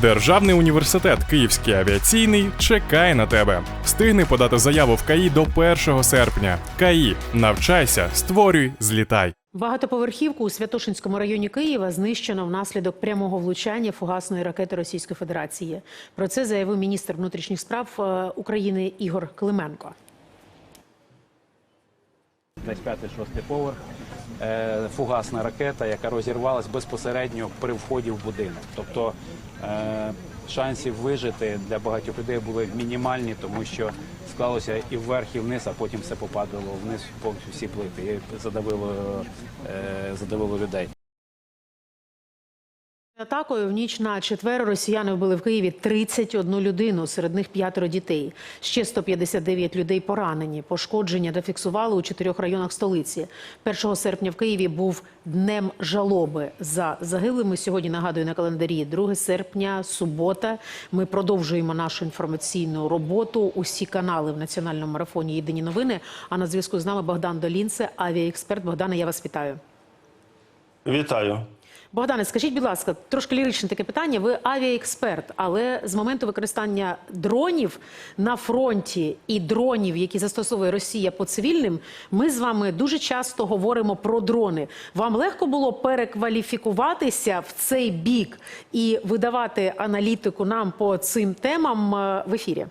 Державний університет Київський авіаційний чекає на тебе. Встигни подати заяву в КАІ до 1 серпня. КАІ. Навчайся, створюй, злітай. Багатоповерхівку у Святошинському районі Києва знищено внаслідок прямого влучання фугасної ракети Російської Федерації. Про це заявив міністр внутрішніх справ е, України Ігор Клименко. десь п'ятий-шостий поверх. Е, Фугасна ракета, яка розірвалась безпосередньо при вході в будинок. Тобто е, шансів вижити для багатьох людей були мінімальні, тому що склалося і вверх, і вниз, а потім все попадало вниз повністю всі плити і задавило, е, задавило людей. Атакою в ніч на четвер росіяни вбили в Києві 31 людину, серед них п'ятеро дітей. Ще 159 людей поранені. Пошкодження дофіксували у чотирьох районах столиці. 1 серпня в Києві був днем жалоби за загиблими. Сьогодні нагадую на календарі 2 серпня, субота. Ми продовжуємо нашу інформаційну роботу. Усі канали в національному марафоні Єдині новини. А на зв'язку з нами Богдан Долінце, авіаексперт. Богдане, я вас вітаю. Вітаю. Богдане, скажіть, будь ласка, трошки ліричне таке питання. Ви авіаексперт, але з моменту використання дронів на фронті і дронів, які застосовує Росія по цивільним, ми з вами дуже часто говоримо про дрони. Вам легко було перекваліфікуватися в цей бік і видавати аналітику нам по цим темам е, в ефірі?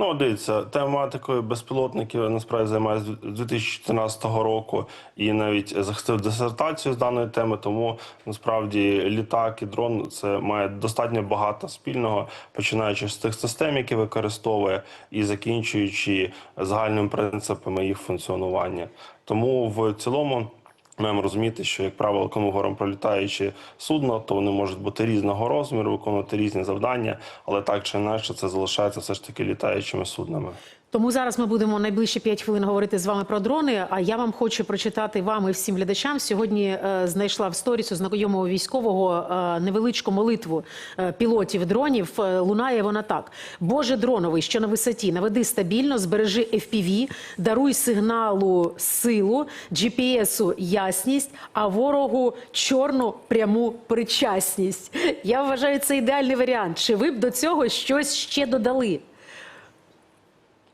Ну, дивіться, тематикою безпілотників насправді займаюся з 2014 року і навіть захистив дисертацію з даної теми. Тому насправді літак і дрон це має достатньо багато спільного, починаючи з тих систем, які використовує, і закінчуючи загальними принципами їх функціонування. Тому в цілому. Маємо розуміти, що як правило, коли пролітаючи судно, то вони можуть бути різного розміру, виконувати різні завдання, але так чи інакше це залишається все ж таки літаючими суднами. Тому зараз ми будемо найближчі 5 хвилин говорити з вами про дрони. А я вам хочу прочитати вам і всім глядачам. Сьогодні е, знайшла в сторісу знайомого військового е, невеличку молитву е, пілотів дронів. Е, лунає вона так: Боже дроновий, що на висоті, наведи стабільно, збережи FPV, даруй сигналу силу, GPS-у ясність, а ворогу чорну пряму причасність. Я вважаю це ідеальний варіант. Чи ви б до цього щось ще додали?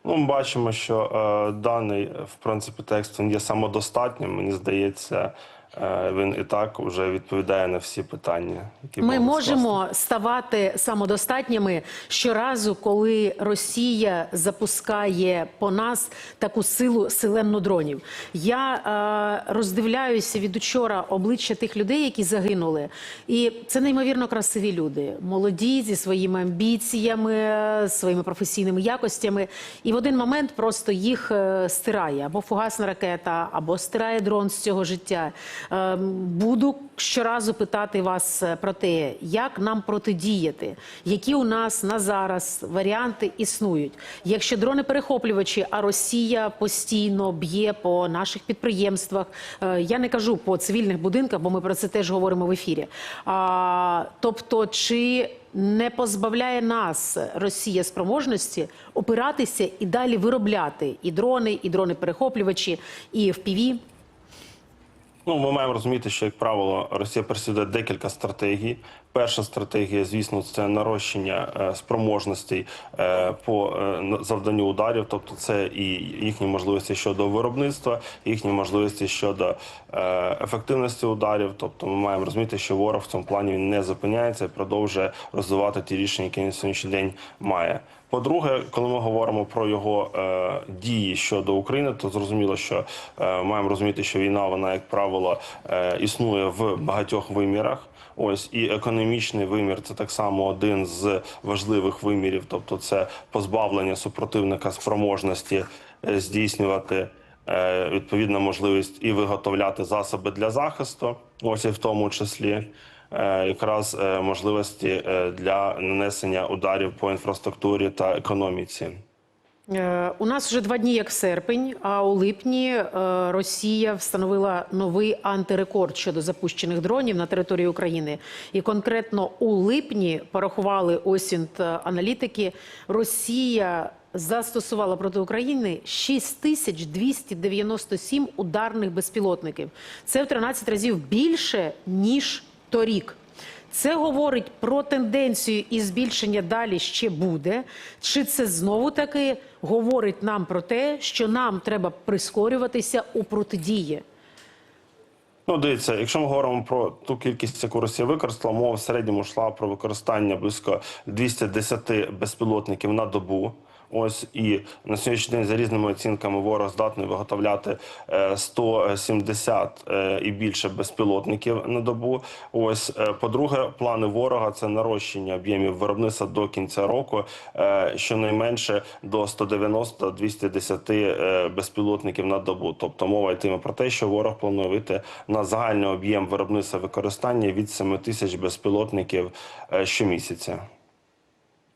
Ну, ми бачимо, що е, даний в принципі текст він є самодостатнім. Мені здається, він і так вже відповідає на всі питання, які Ми можемо ставати самодостатніми щоразу, коли Росія запускає по нас таку силу селенну дронів. Я е, роздивляюся від учора обличчя тих людей, які загинули, і це неймовірно красиві люди, молоді зі своїми амбіціями, своїми професійними якостями. І в один момент просто їх е, стирає або фугасна ракета, або стирає дрон з цього життя. Е, Буду щоразу питати вас е, про те, як нам протидіяти, які у нас на зараз варіанти існують. Якщо дрони перехоплювачі, а Росія постійно б'є по наших підприємствах. е, Я не кажу по цивільних будинках, бо ми про це теж говоримо в ефірі. А, тобто, чи не позбавляє нас Росія спроможності опиратися і далі виробляти і дрони, і дрони-перехоплювачі, і FPV? Ну, ми маємо розуміти, що як правило Росія переслідує декілька стратегій. Перша стратегія, звісно, це нарощення е, спроможностей е, по е, завданню ударів, тобто це і їхні можливості щодо виробництва, їхні можливості щодо ефективності ударів. Тобто, ми маємо розуміти, що ворог в цьому плані він не зупиняється і продовжує розвивати ті рішення, які на сьогоднішній день має. По-друге, коли ми говоримо про його е, дії щодо України, то зрозуміло, що е, маємо розуміти, що війна, вона, як правило, е, існує в багатьох вимірах. Ось і економічний вимір це так само один з важливих вимірів, тобто це позбавлення супротивника спроможності е, здійснювати е, відповідна можливість і виготовляти засоби для захисту, ось і в тому числі якраз е, можливості е, для нанесення ударів по інфраструктурі та економіці. Е, У нас вже два дні як серпень, а у липні е, Росія встановила новий антирекорд щодо запущених дронів на території України. І конкретно у липні порахували осінт е, аналітики. Росія застосувала проти України 6297 ударних безпілотників. Це в 13 разів більше ніж торік. Це говорить про тенденцію і збільшення далі ще буде. Чи це знову таки говорить нам про те, що нам треба прискорюватися у протидії? Ну, дивіться, якщо ми говоримо про ту кількість, яку Росія використала, мова в середньому йшла про використання близько 210 безпілотників на добу. Ось і на сьогоднішній день за різними оцінками ворог здатний виготовляти е, 170 е, і більше безпілотників на добу. Ось е, по-друге, плани ворога це нарощення об'ємів виробництва до кінця року, е, щонайменше до 190-210 е, безпілотників на добу. Тобто мова йтиме про те, що ворог планує вийти на загальний об'єм виробництва використання від 7 тисяч безпілотників е, щомісяця.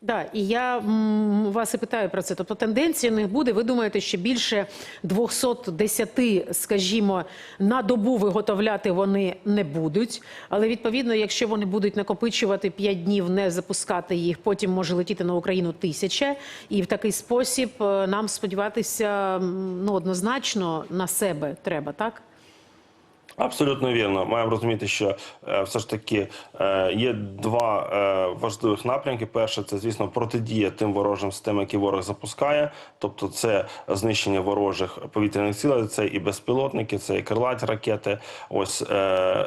Да, і я м, вас і питаю про це. Тобто тенденція них буде. Ви думаєте, що більше 210, скажімо, на добу виготовляти вони не будуть. Але відповідно, якщо вони будуть накопичувати 5 днів, не запускати їх, потім може летіти на Україну тисяча. І в такий спосіб е, нам сподіватися ну однозначно на себе треба, так? Абсолютно вірно. Маємо розуміти, що е, все ж таки е, є два е, важливих напрямки. Перше, це звісно протидія тим ворожим системам, які ворог запускає. Тобто, це знищення ворожих повітряних цілей, це і безпілотники, це і крилаті ракети. Ось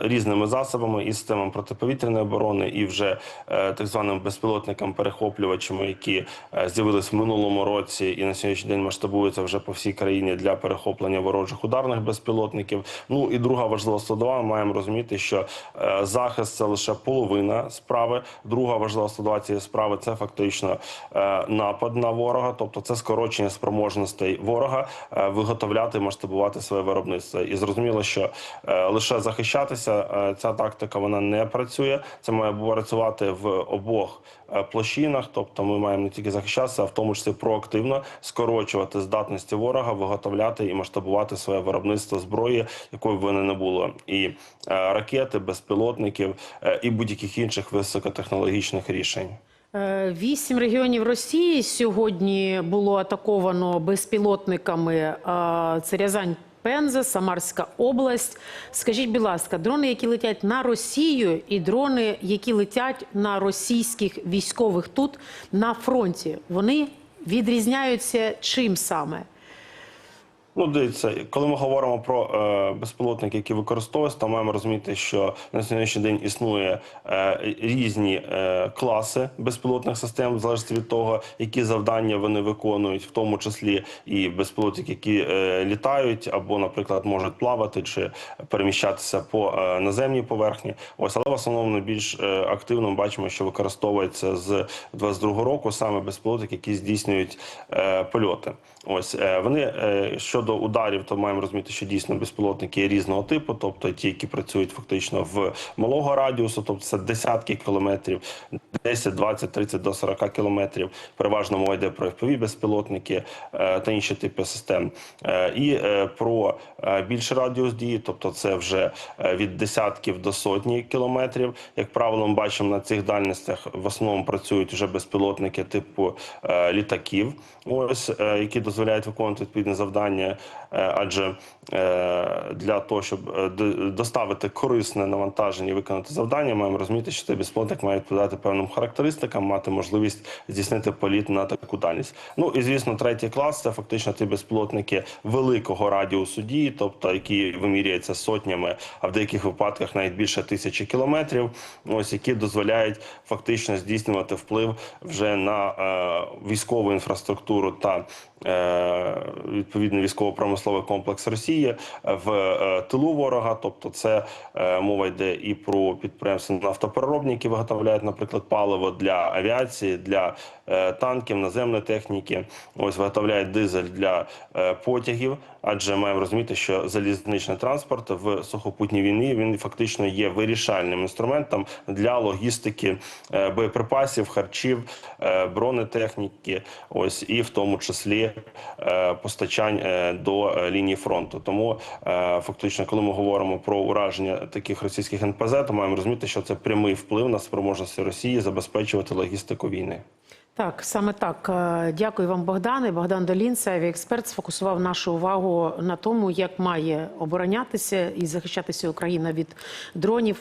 різними засобами і системами протиповітряної оборони, і вже так званими безпілотниками перехоплювачами, які з'явились в минулому році, і на сьогоднішній день масштабуються вже по всій країні для перехоплення ворожих ударних безпілотників. Ну і друга важлива складова. Ми маємо розуміти, що е, захист це лише половина справи. Друга важлива складова цієї справи це фактично е, напад на ворога, тобто це скорочення спроможностей ворога е, виготовляти масштабувати своє виробництво. І зрозуміло, що лише захищатися ця тактика вона не працює. Це має працювати в обох площинах. Тобто, ми маємо не тільки захищатися, а в тому числі проактивно скорочувати здатності ворога, виготовляти і масштабувати своє виробництво зброї, якої вони не було, і е, ракети, безпілотників е, і будь-яких інших високотехнологічних рішень. Е, Вісім регіонів Росії сьогодні було атаковано безпілотниками. Це Рязань. Пенза, Самарська область. Скажіть, будь ласка, дрони, які летять на Росію, і дрони, які летять на російських військових тут на фронті, вони відрізняються чим саме? Ну, дивіться, коли ми говоримо про е, безпілотники, які використовуються, то маємо розуміти, що на сьогоднішній день існує е, різні е, класи безпілотних систем, в залежності від того, які завдання вони виконують, в тому числі і безпілотники, які е, літають або, наприклад, можуть плавати чи переміщатися по е, наземній поверхні. Ось, але в основному найбільш е, активно ми бачимо, що використовується з 22 року саме безпілотники, які здійснюють е, польоти. Ось е, вони е, щодо ударів, то маємо розуміти, що дійсно безпілотники є різного типу, тобто ті, які працюють фактично в малого радіусу, тобто це десятки кілометрів, 10, 20, 30 до 40 кілометрів. Переважно мова йде про FPV безпілотники е, та інші типи систем. І про більший радіус дії, тобто це вже від десятків до сотні кілометрів. Як правило, ми бачимо на цих дальностях в основному працюють вже безпілотники типу літаків, ось які дозволяють виконувати відповідне завдання, е, адже е, для того, щоб е, доставити корисне навантаження і виконати завдання, маємо розуміти, що цей безпілотник має відповідати певним характеристикам, мати можливість здійснити політ на таку дальність. Ну і звісно, третій клас це фактично ті безпілотники великого радіусу дії, тобто які вимірюються сотнями, а в деяких випадках навіть більше тисячі кілометрів. Ось які дозволяють фактично здійснювати вплив вже на військову інфраструктуру та відповідний військово-промисловий комплекс Росії в е, тилу ворога. Тобто, це е, мова йде і про підприємства нафтопереробні, які виготовляють, наприклад, паливо для авіації, для е, танків, наземної техніки. Ось виготовляють дизель для е, потягів. Адже маємо розуміти, що залізничний транспорт в сухопутній війні він фактично є вирішальним інструментом для логістики е, боєприпасів, харчів, е, бронетехніки, ось і в тому числі е, постачань е, до е, лінії фронту. Тому фактично, коли ми говоримо про ураження таких російських НПЗ, то маємо розуміти, що це прямий вплив на спроможності Росії забезпечувати логістику війни. Так, саме так. Дякую вам, Богдане. Богдан Долін, це авіаексперт, сфокусував нашу увагу на тому, як має оборонятися і захищатися Україна від дронів.